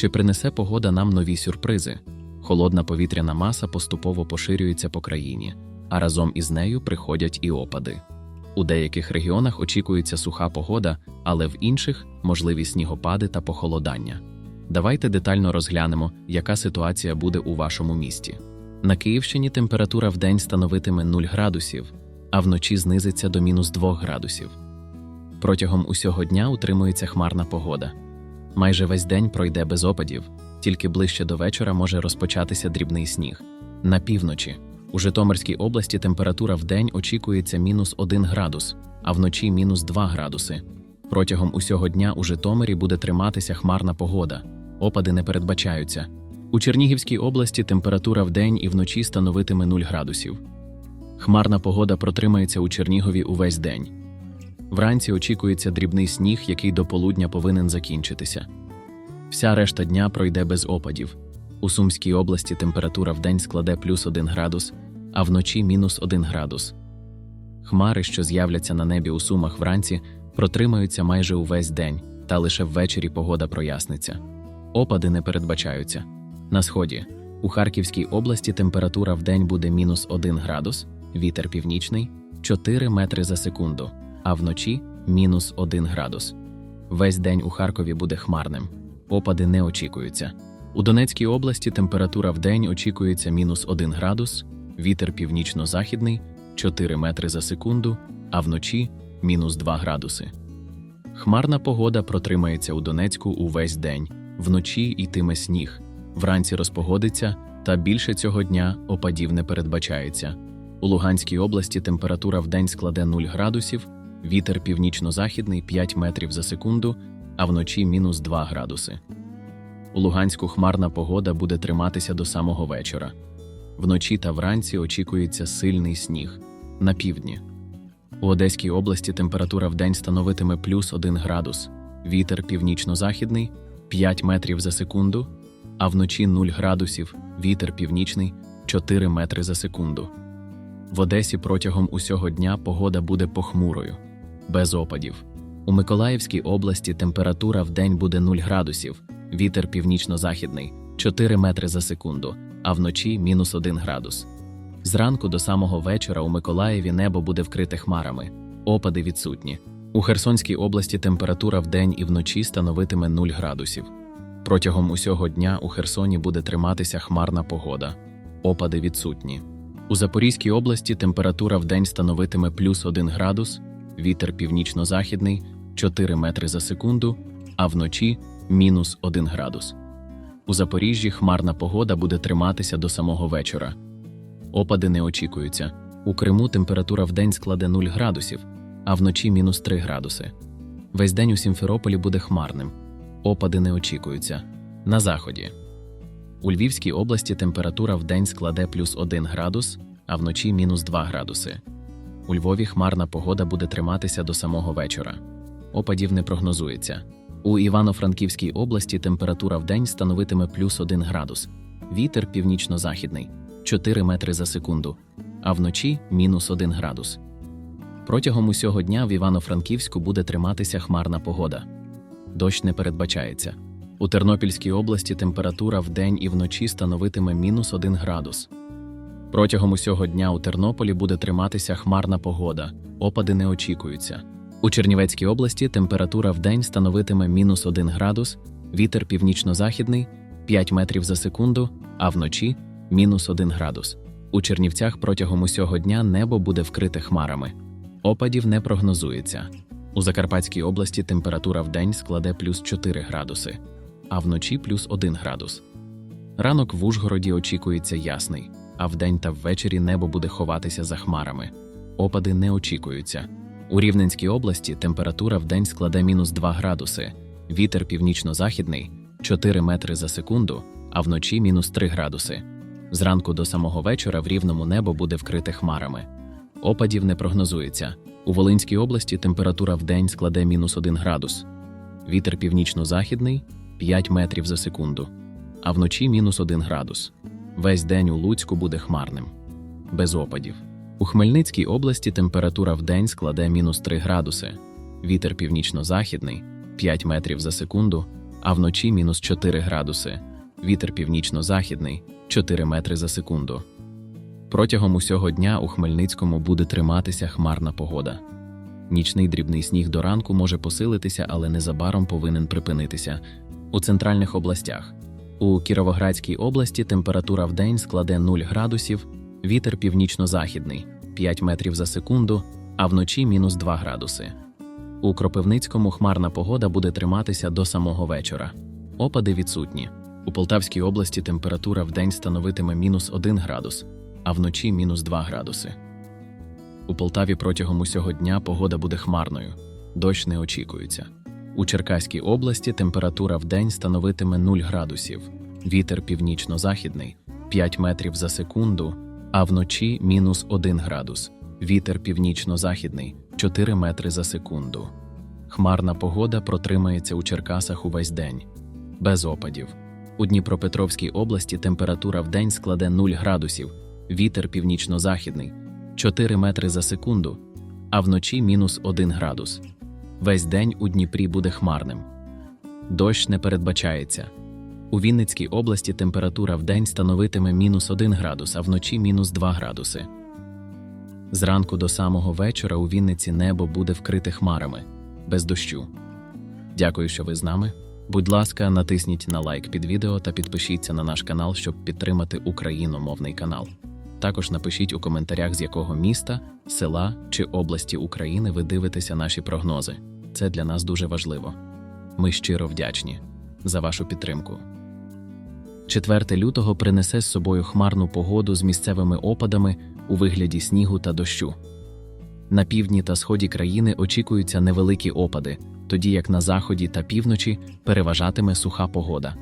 Чи принесе погода нам нові сюрпризи? Холодна повітряна маса поступово поширюється по країні, а разом із нею приходять і опади. У деяких регіонах очікується суха погода, але в інших можливі снігопади та похолодання. Давайте детально розглянемо, яка ситуація буде у вашому місті. На Київщині температура вдень становитиме 0 градусів, а вночі знизиться до мінус 2 градусів. Протягом усього дня утримується хмарна погода. Майже весь день пройде без опадів, тільки ближче до вечора може розпочатися дрібний сніг. На півночі у Житомирській області температура в день очікується мінус 1 градус, а вночі мінус 2 градуси. Протягом усього дня у Житомирі буде триматися хмарна погода. Опади не передбачаються. У Чернігівській області температура в день і вночі становитиме 0 градусів. Хмарна погода протримається у Чернігові увесь день. Вранці очікується дрібний сніг, який до полудня повинен закінчитися. Вся решта дня пройде без опадів. У Сумській області температура вдень складе плюс 1 градус, а вночі мінус 1 градус. Хмари, що з'являться на небі у Сумах вранці, протримаються майже увесь день, та лише ввечері погода проясниться. Опади не передбачаються. На сході у Харківській області температура вдень буде мінус 1 градус, вітер північний 4 метри за секунду, а вночі мінус 1 градус. Весь день у Харкові буде хмарним. Опади не очікуються. У Донецькій області температура вдень очікується мінус 1 градус, вітер північно-західний 4 метри за секунду, а вночі мінус 2 градуси. Хмарна погода протримається у Донецьку увесь день, вночі йтиме сніг, вранці розпогодиться, та більше цього дня опадів не передбачається. У Луганській області температура вдень складе 0 градусів, вітер північно-західний 5 метрів за секунду, а вночі мінус 2 градуси. У Луганську хмарна погода буде триматися до самого вечора. Вночі та вранці очікується сильний сніг на півдні. У Одеській області температура вдень становитиме плюс 1 градус, вітер північно-західний 5 метрів за секунду, а вночі 0 градусів, вітер північний 4 метри за секунду. В Одесі протягом усього дня погода буде похмурою, без опадів. У Миколаївській області температура вдень буде 0 градусів, вітер північно-західний 4 метри за секунду, а вночі мінус 1 градус. Зранку до самого вечора у Миколаєві небо буде вкрите хмарами, опади відсутні. У Херсонській області температура вдень і вночі становитиме 0 градусів. Протягом усього дня у Херсоні буде триматися хмарна погода, опади відсутні. У Запорізькій області температура вдень становитиме плюс 1 градус, вітер північно-західний 4 метри за секунду, а вночі мінус 1 градус. У Запоріжжі хмарна погода буде триматися до самого вечора. Опади не очікуються. У Криму температура вдень складе 0 градусів, а вночі мінус 3 градуси. Весь день у Сімферополі буде хмарним. Опади не очікуються. На заході. У Львівській області температура вдень складе плюс 1 градус, а вночі мінус 2 градуси. У Львові хмарна погода буде триматися до самого вечора. Опадів не прогнозується. У Івано-Франківській області температура вдень становитиме плюс 1 градус, вітер північно-західний 4 метри за секунду, а вночі мінус 1 градус. Протягом усього дня в Івано-Франківську буде триматися хмарна погода. Дощ не передбачається. У Тернопільській області температура вдень і вночі становитиме мінус 1 градус. Протягом усього дня у Тернополі буде триматися хмарна погода, опади не очікуються. У Чернівецькій області температура вдень становитиме мінус 1 градус, вітер північно-західний 5 метрів за секунду, а вночі мінус 1 градус. У Чернівцях протягом усього дня небо буде вкрите хмарами. Опадів не прогнозується. У Закарпатській області температура вдень складе плюс 4 градуси, а вночі плюс 1 градус. Ранок в Ужгороді очікується ясний, а вдень та ввечері небо буде ховатися за хмарами. Опади не очікуються. У Рівненській області температура вдень складе мінус 2 градуси, вітер північно-західний 4 метри за секунду, а вночі мінус 3 градуси. Зранку до самого вечора в рівному небо буде вкрите хмарами. Опадів не прогнозується. У Волинській області температура вдень складе мінус 1 градус, вітер північно-західний 5 метрів за секунду, а вночі мінус 1 градус. Весь день у Луцьку буде хмарним, без опадів. У Хмельницькій області температура вдень складе мінус 3 градуси, вітер північно-західний 5 метрів за секунду, а вночі мінус 4 градуси. Вітер північно-західний 4 метри за секунду. Протягом усього дня у Хмельницькому буде триматися хмарна погода. Нічний дрібний сніг до ранку може посилитися, але незабаром повинен припинитися. У центральних областях. У Кіровоградській області температура в день складе 0 градусів, вітер північно-західний 5 метрів за секунду, а вночі мінус 2 градуси. У Кропивницькому хмарна погода буде триматися до самого вечора. Опади відсутні. У Полтавській області температура в день становитиме мінус 1 градус, а вночі мінус 2 градуси. У Полтаві протягом усього дня погода буде хмарною, дощ не очікується. У Черкаській області температура в день становитиме 0 градусів, вітер північно-західний 5 метрів за секунду, а вночі мінус 1 градус, вітер північно-західний 4 метри за секунду. Хмарна погода протримається у Черкасах увесь день, без опадів. У Дніпропетровській області температура в день складе 0 градусів, вітер північно-західний 4 метри за секунду, а вночі мінус 1 градус. Весь день у Дніпрі буде хмарним. Дощ не передбачається. У Вінницькій області температура в день становитиме мінус 1 градус, а вночі мінус 2 градуси. Зранку до самого вечора у Вінниці небо буде вкрите хмарами, без дощу. Дякую, що ви з нами. Будь ласка, натисніть на лайк під відео та підпишіться на наш канал, щоб підтримати україномовний канал. Також напишіть у коментарях, з якого міста, села чи області України ви дивитеся наші прогнози. Це для нас дуже важливо. Ми щиро вдячні за вашу підтримку. 4 лютого принесе з собою хмарну погоду з місцевими опадами у вигляді снігу та дощу. На півдні та сході країни очікуються невеликі опади, тоді як на заході та півночі переважатиме суха погода.